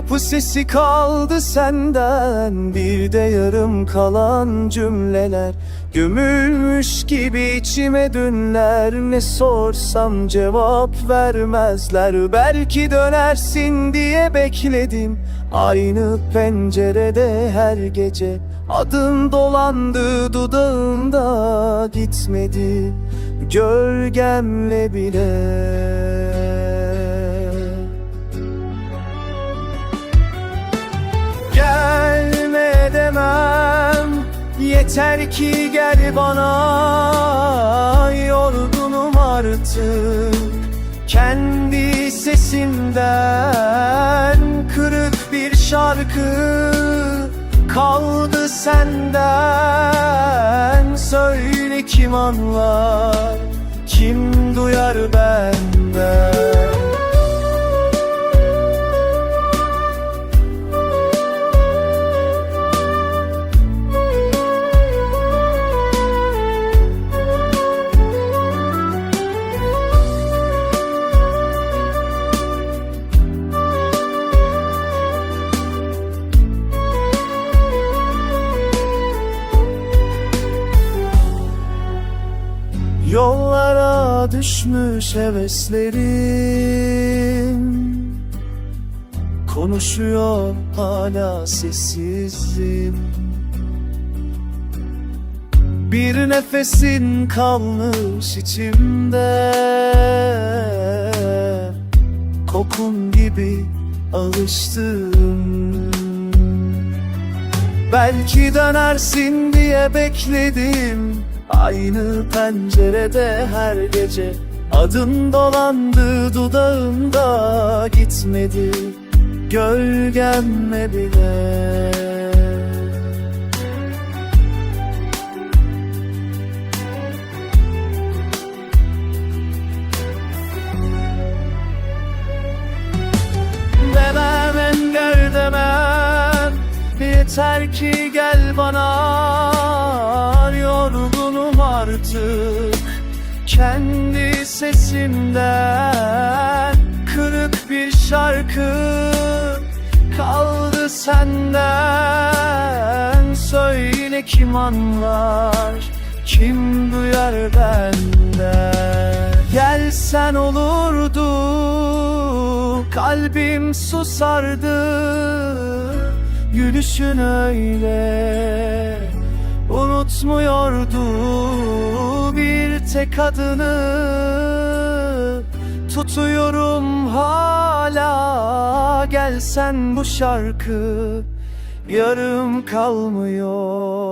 Kapı sesi kaldı senden Bir de yarım kalan cümleler. Gömülmüş gibi içime dünler Ne sorsam cevap vermezler. Belki dönersin diye bekledim Aynı pencerede her gece. Adın dolandı dudağımda Gitmedi gölgemle bile Yeter ki gel bana Yorgunum artık. Kendi sesimden Kırık bir şarkı Kaldı senden. Söyle kim anlar Kim Yollara düşmüş heveslerim. Konuşuyor hala sessizim. Bir nefesin kalmış içimde. Kokun gibi alıştım. Belki dönersin diye bekledim Aynı pencerede her gece Adın dolandı dudağımda Gitmedi gölgemme bile. Demem engel demem. Yeter ki gel bana. Yorgunum artık Kendi sesimden Kırık bir şarkı Kaldı senden. Söyle kim anlar Kim duyar benden Gelsen olurdu Kalbim susardı. Gülüşün öyle Unutmuyordu bir tek adını Tutuyorum hala. Gelsen bu şarkı Yarım kalmıyor